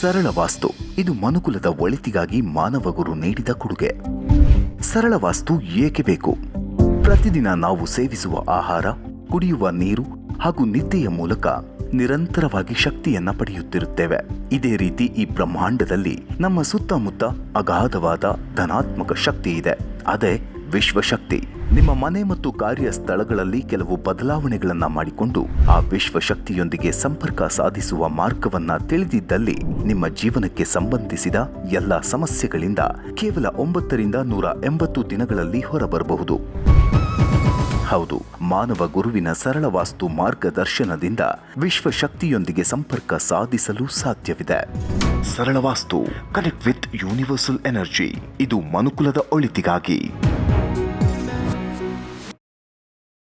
ಸರಳ ವಾಸ್ತು. ಇದು ಮನುಕುಲದ ಒಳಿತಿಗಾಗಿ ಮಾನವ ಗುರು ನೀಡಿದ ಕೊಡುಗೆ. ಸರಳ ವಾಸ್ತು ಏಕೆ ಬೇಕು? ಪ್ರತಿದಿನ ನಾವು ಸೇವಿಸುವ ಆಹಾರ, ಕುಡಿಯುವ ನೀರು ಹಾಗೂ ನಿದ್ದೆಯ ಮೂಲಕ ನಿರಂತರವಾಗಿ ಶಕ್ತಿಯನ್ನ ಪಡೆಯುತ್ತಿರುತ್ತೇವೆ. ಇದೇ ರೀತಿ ಈ ಬ್ರಹ್ಮಾಂಡದಲ್ಲಿ ನಮ್ಮ ಸುತ್ತಮುತ್ತ ಅಗಾಧವಾದ ಧನಾತ್ಮಕ ಶಕ್ತಿ ಇದೆ. ಅದೇ ವಿಶ್ವಶಕ್ತಿ. ನಿಮ್ಮ ಮನೆ ಮತ್ತು ಕಾರ್ಯ ಸ್ಥಳಗಳಲ್ಲಿ ಕೆಲವು ಬದಲಾವಣೆಗಳನ್ನ ಮಾಡಿಕೊಂಡು ಆ ವಿಶ್ವಶಕ್ತಿಯೊಂದಿಗೆ ಸಂಪರ್ಕ ಸಾಧಿಸುವ ಮಾರ್ಗವನ್ನ ತಿಳಿದಿದ್ದಲ್ಲಿ ನಿಮ್ಮ ಜೀವನಕ್ಕೆ ಸಂಬಂಧಿಸಿದ ಎಲ್ಲ ಸಮಸ್ಯೆಗಳಿಂದ ಕೇವಲ ಒಂಬತ್ತರಿಂದ ನೂರ ಎಂಬತ್ತು ದಿನಗಳಲ್ಲಿ ಹೊರಬರಬಹುದು. ಹೌದು, ಮಾನವ ಗುರುವಿನ ಸರಳ ವಾಸ್ತು ಮಾರ್ಗದರ್ಶನದಿಂದ ವಿಶ್ವಶಕ್ತಿಯೊಂದಿಗೆ ಸಂಪರ್ಕ ಸಾಧಿಸಲು ಸಾಧ್ಯವಿದೆ. Saral Vaastu connect with universal energy ಇದು ಮನುಕುಲದ ಒಳಿತಿಗಾಗಿ.